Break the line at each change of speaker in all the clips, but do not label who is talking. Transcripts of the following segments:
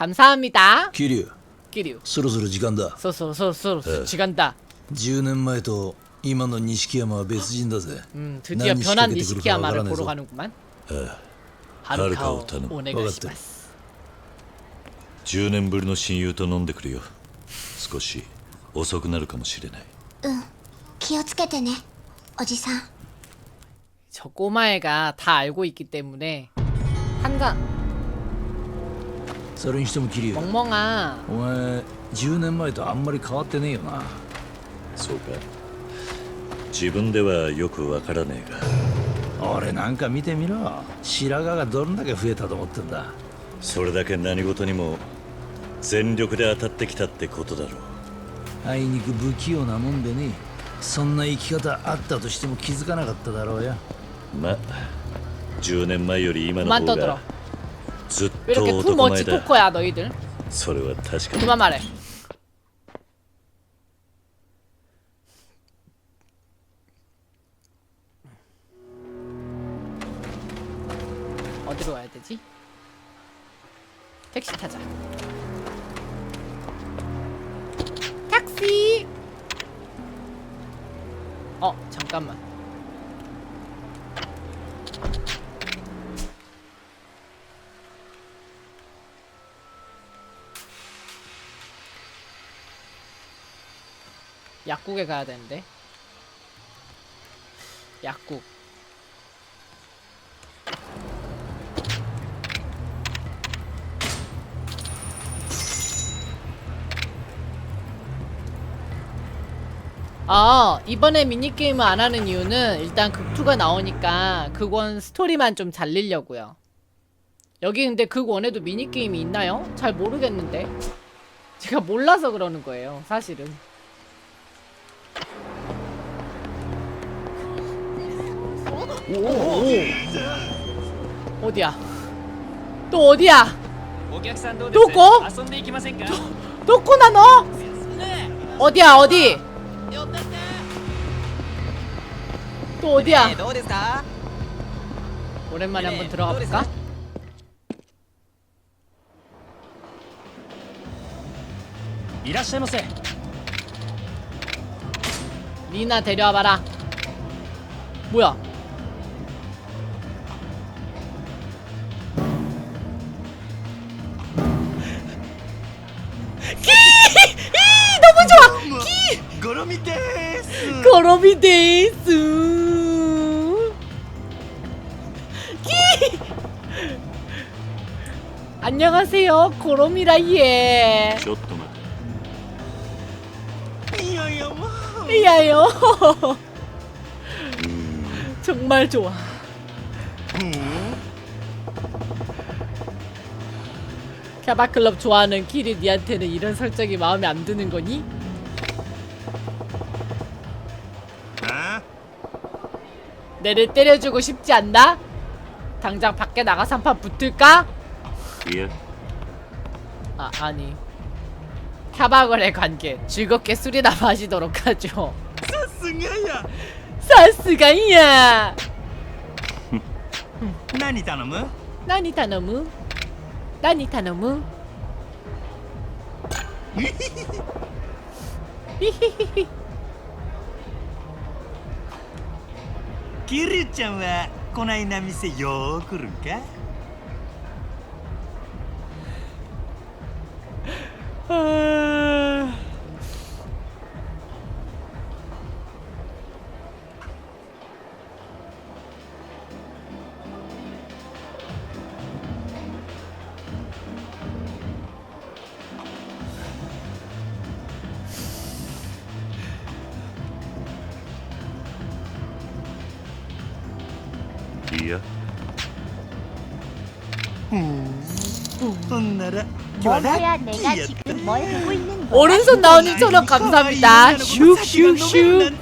감사합니다.
桐生
끼리우.
そろそろ時間だ
소소 소소
에.
지간다.
10年前と今の錦山は別人だぜ
음 드디어
난
변한
니시카게
니시키야마를
들어가라네서.
보러 가는구만.
하루카오
하루카오
타노.
オネガシマス.
10年ぶりの親友と飲んでくるよ少し遅くなるかもしれない
気をつけてねおじさん
저 꼬마애가 다 알고 있기 때문에 한잔
それにしても桐生お前10年前とあんまり変わってねえよな。
そうか。自分ではよくわからねえが。
俺なんか見てみろ。白髪がどんだけ増えたと思ってんだ。
それだけ何事にも全力で当たってきたってことだろう。
あいにく不器用なもんでねそんな生き方あったとしても気づかなかっただろうよ。
ま10年前より今の方が ずっ
왜
と
이렇게
男
투머치
前だ
토커야 너희들
それは確かに
그만 말해 어디로 가야 되지? 택시 타자 택시 어 잠깐만 약국에 가야 되는데. 약국. 아 이번에 미니게임을 안 하는 이유는 일단 극2가 나오니까 극1 스토리만 좀 잘리려고요. 여기 근데 극1에도 미니게임이 있나요? 잘 모르겠는데. 제가 몰라서 그러는 거예요 사실은 어디야? 또 어디야?
도코? 도,
도코나 너? 어디야 어디? 또 어디야? 오랜만에 한번 들어가 볼까? 이라시마세. 니나 데려와 봐라. 뭐야? 기!
ゴロミです。
거러비 데이스 기 안녕하세요 고로미라 예
ちょっと待て
いやいやもう。
이야요 정말 좋아 캬바클럽 좋아하는 키리 니한테는 이런 설정이 마음에 안 드는 거니? 내를 때려주고 싶지 않나? 당장 밖에 나가서 한 판 붙을까?
いや
아 아니 캬바글의 관계 즐겁게 술이나 마시도록 하죠
さすがや。
사스가이야
何頼む？
나니 타노무 나니 타노무 히히히히
キリちゃんはこないな店よー来るんか？
아...
뭐야
ッキ
내가
ーやった。
지금 뭘 보고 있는 거야
오른손 나오는 천원 감사합니다 슉슉슉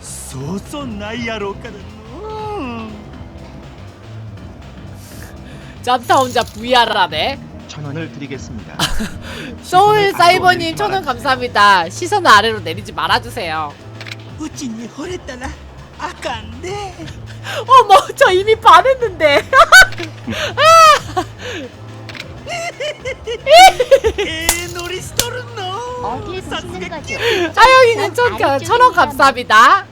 そうそうないやろうからの。
짭타 혼자 VR하네
천 원을 드리겠습니다.
소울 사이버님 천원 감사합니다 시선을 아래로 내리지 말아주세요
うちに惚れたらあかんで。
어머 저 이미 반했는데
ええ乗りしとるの
어딜
さす
보시는
が
거죠?
하영이는 천, 천원 감사합니다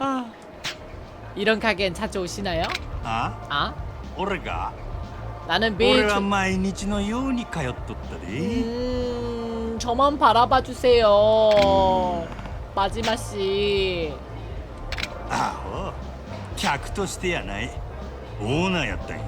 아, 이런 가게엔 자주 오시나요?
あ
아?
俺が
나는
俺
매일
は
조...
毎日のように通っとったで
음... 저만 바라봐 주세요 마지막 씨
アホ客としてやないオーナーやったんや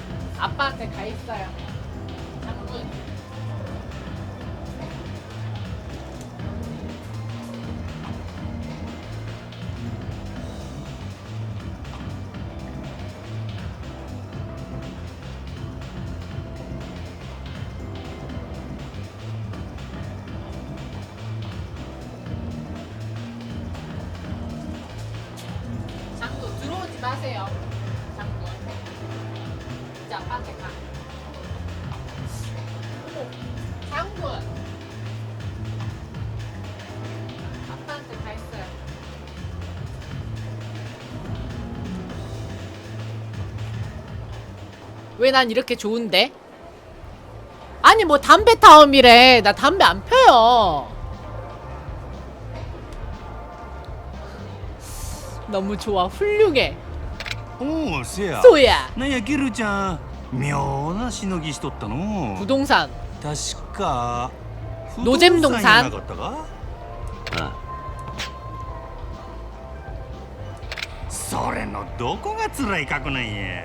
아빠한테 가 있어요 장군 장군 들어오지 마세요. 왜 난 이렇게 좋은데? 아니 뭐 담배 타움이래. 나 담배 안 펴요. 너무 좋아. 훌륭해.
おおせや
소야.
なんやギルちゃん妙なしのぎしとったの
부동산.
確か
노잼동산
不動産やなかったか
あ
それのどこが辛い過去なんや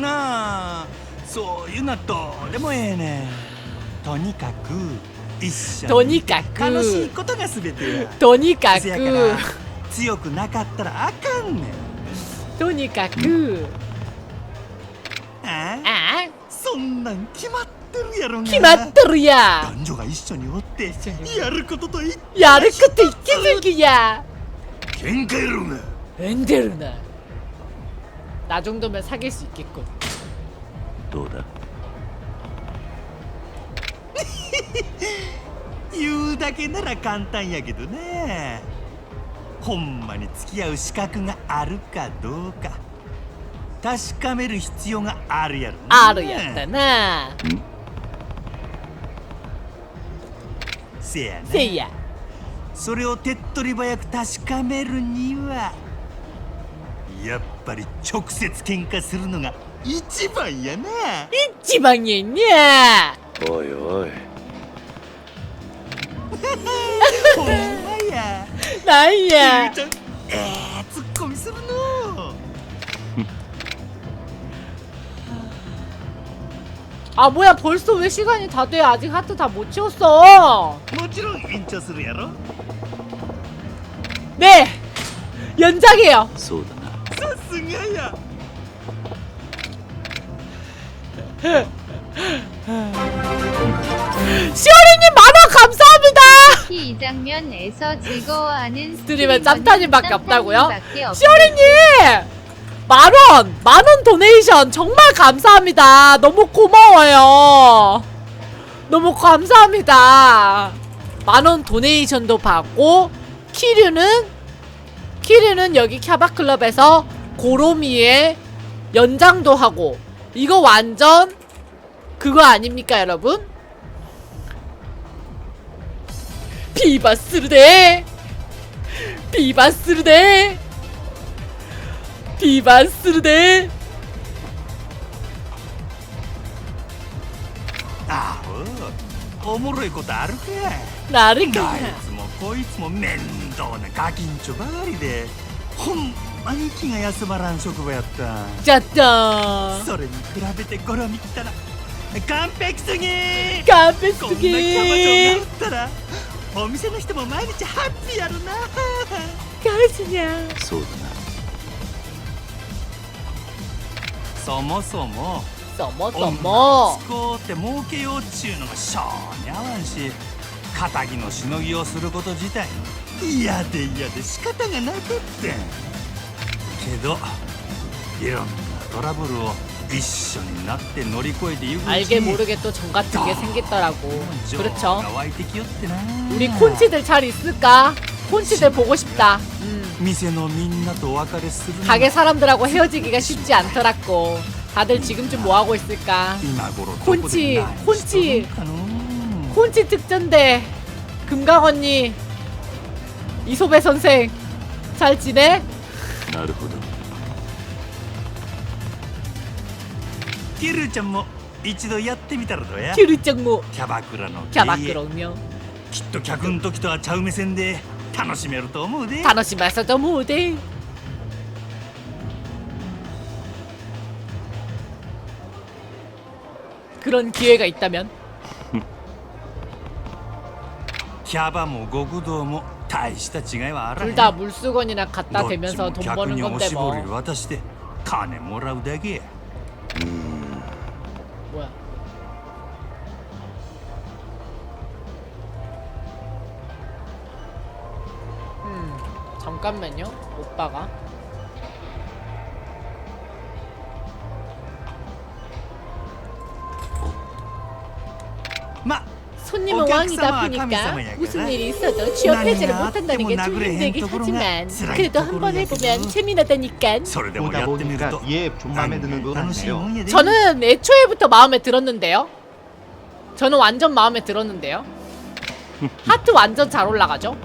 なあ。そういうのどうでもええねん。とにかく一緒
とにかく。
楽しいことがすべてや。とにかく。強くなかったらあかんねん。
とにかく。
あ
あ？
そんなん決まってるやろ決
まってるや。
男女が一緒におってやることと言
ってやること言ってるや。
喧嘩やろな
エンデルな。 나 정도면 사귈 수 있겠군
どうだ
言うだけなら簡単やけどねほんまに付き合う資格があるかどうか確かめる必要があるやろな
아르였다나
せやな
세야
それを手っ取り早く確かめるには やっぱり直接喧嘩するのが一番やな
지방에 있냐
おいおい
ほんまや
나야
ちゃんええツッコミするの
아 뭐야 벌써 왜 시간이 다 돼 아직 하트 다 못 치웠어
もちろん延長するやろ
네 연장해요
そうだ
시오리님 만화 감사합니다.
특히 이 장면에서 즐거워하는
스트리머는 짬타님밖에 없다고요?
짬타님밖에 없-
시어리님! 만 원 만 원 도네이션 정말 감사합니다. 너무 고마워요. 너무 감사합니다. 만 원 도네이션도 받고 키류는 키류는 여기 캬바클럽에서 고로미의 연장도 하고 이거 완전 그거 아닙니까 여러분? 비바스르데 비바스르데 비바스르데
あおおもろいことあるか
나를
どいつもこいつも面倒なガキンチョばかりでほん 兄貴が休まらん職場やった。
ちょっと。
それに比べてゴロ見たら完璧すぎ完璧すぎこんなキャバ嬢があったらお店の人も毎日ハッピーやるな
ガジニャ
そうだな。
そもそも
そ
も
そも。
女のって儲けようっちゅうのが性に合わんし肩着のしのぎをすること自体嫌で嫌で仕方がなくって。けどいろんなトラブルを一緒になって乗り越えていくうち
알게
に
모르게 또 정 같은 게 생겼더라고
情
그렇죠
が湧いてきよってな
우리 콘치들 잘 있을까? 콘치들 보고 싶다 음.
店のみんなとお別れするのが
가게 사람들하고 헤어지기가 쉽지 않더라고 다들 지금쯤 뭐하고 있을까
今頃どこ
콘치
で何しとるん
콘치
かの
콘치 특전대 금강 언니 이소배 선생 잘 지내?
なるほど
キルちゃんも一度やってみたらどうや
큐르정무
キャバクラの経営
캬바크롱명
きっと客の時とはちゃう目線で楽しめると思うで
다노시마서도 무대 그런 기회가 있다면
キャバも極道も大した違いはあらへん
둘 다 물수건이나 갖다
どっち
대면서
も
돈
客
버는
にお
건데
しぼ
뭐
り渡して金もらうだけや
잠깐만요 오빠가
ま
손님은
오객
왕이다
사마
보니까
감사마야,
무슨
그래?
일이 있어도 취업하지를
나니야,
못한다는 게 좀
때문에 나그래
힘들긴
행동으로나
하지만
쓰라이
그래도 한 번
덕으로
해보면
얘기해도.
재미나다니까
それでもや
보다
ってみる
보니까
と
얘 좀 마음에 드는 거
楽しいも
같네요.
んやで
저는 애초에부터 마음에 들었는데요 저는 완전 마음에 들었는데요 하트 완전 잘 올라가죠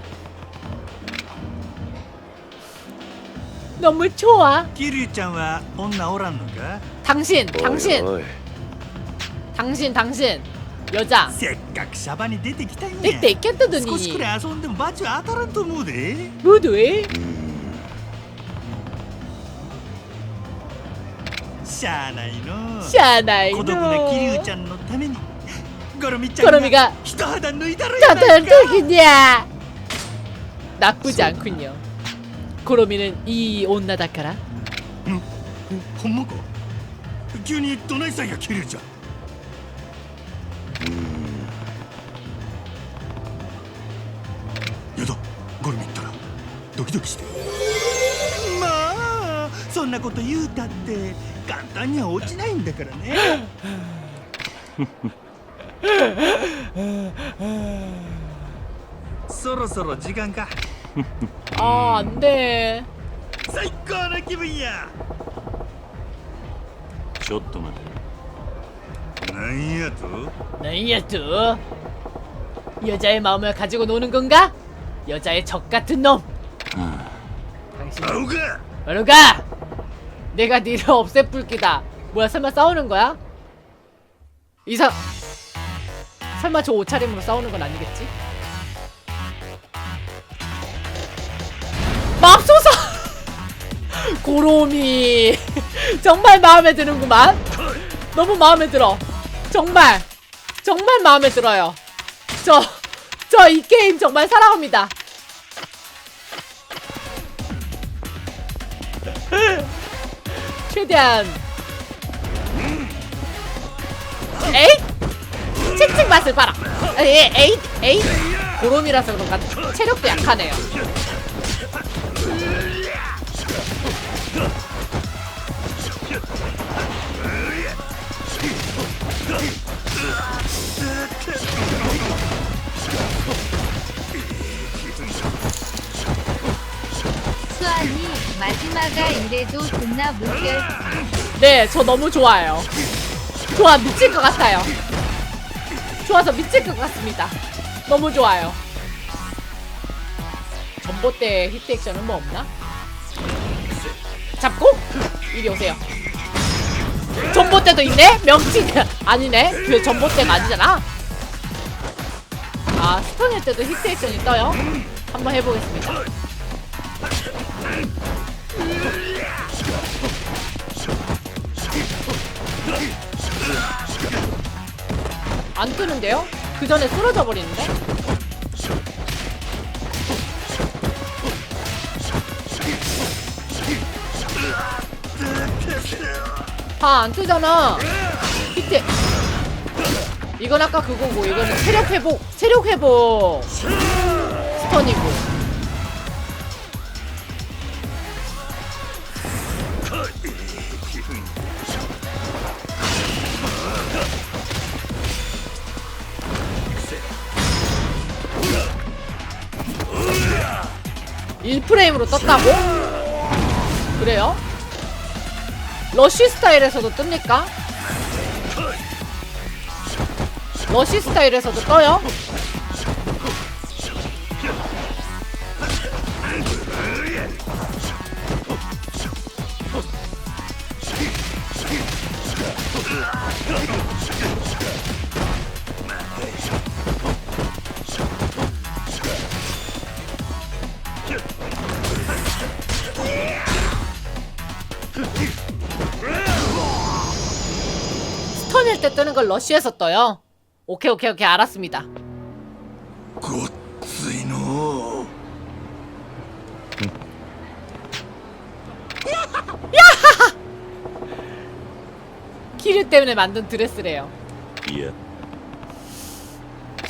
너무 좋아
キルちゃんは女おらんのか
당신
おい
당신
おい
당신 당신 여자
せっかくシャバに出てきたんや
땡땡
少し
깼더니
くらい遊んでもバチは当たらんと思うで
뭐돼
しゃあないの
샤나이
孤独なキリュウちゃんのためにゴロミちゃん
고로미가
が一肌脱いだろやないか
따뜻하겠냐 나쁘지 않군요 コロミレンいい女だから。ん。
ほんまか？急にどないさんや切れちゃう？やだゴルミったら。ドキドキして。まあそんなこと言うたって簡単には落ちないんだからね。そろそろ時間か。
아 안돼
最高の気分や
ちょっと待て
なんやと
너희야 또 여자의 마음을 가지고 노는 건가? 여자의 적 같은 놈 당신
青が
어르가 내가 니를 없애뿔기다 뭐야 설마 싸우는 거야? 이사 설마 저 옷차림으로 싸우는 건 아니겠지? 맙소사. 고로미. 정말 마음에 드는구만. 너무 마음에 들어. 정말. 정말 마음에 들어요. 저 저 이 게임 정말 사랑합니다. 최대한. 에잇? 칙칙 맛을 봐라. 에잇 에잇 에잇. 고롬이라서 그런가? 체력도 약하네요.
수아니 마지막아 이래도 존나 물결
네, 저 너무 좋아요. 좋아, 미칠 것 같아요. 좋아서 미칠 것 같습니다. 너무 좋아요. 전봇대 히트 액션은 뭐 없나? 잡고 이리 오세요. 전봇대도 있네? 명칭 아니네. 그 전봇대가 아니잖아. 아 스턴일 때도 히트 액션이 떠요. 한번 해보겠습니다. 안 뜨는데요? 그 전에 쓰러져 버리는데? 다 안 뜨잖아. 히트. 이건 아까 그거고 이거는 체력 회복, 체력 회복. 스턴이고. 일프레임으로 떴다고? 그래요? 러쉬 스타일에서도 뜹니까? 러쉬 스타일에서도 떠요? 그걸 러쉬에서 떠요. 오케이 오케이 오케이 알았습니다.
곧쓰이노. 야하!
키류 때문에 만든 드레스래요.
예.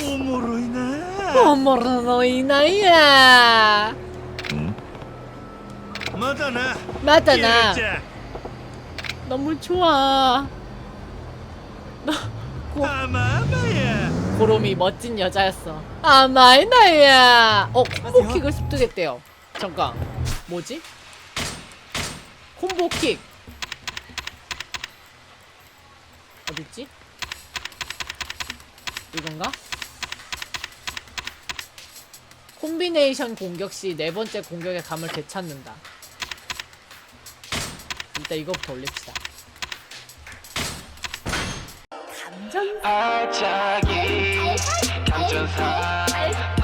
오모로이네.
오모로이나야.
예. 음?
맞다나.
맞다나.
너무 좋아.
아마마야.
고롬이 멋진 여자였어. 아, 마이 나야. 어, 콤보킥을 습득했대요. 잠깐. 뭐지? 콤보킥. 어딨지? 이건가? 콤비네이션 공격 시 네 번째 공격의 감을 되찾는다. 일단 이거부터 올립시다. 감전
아차기 감전사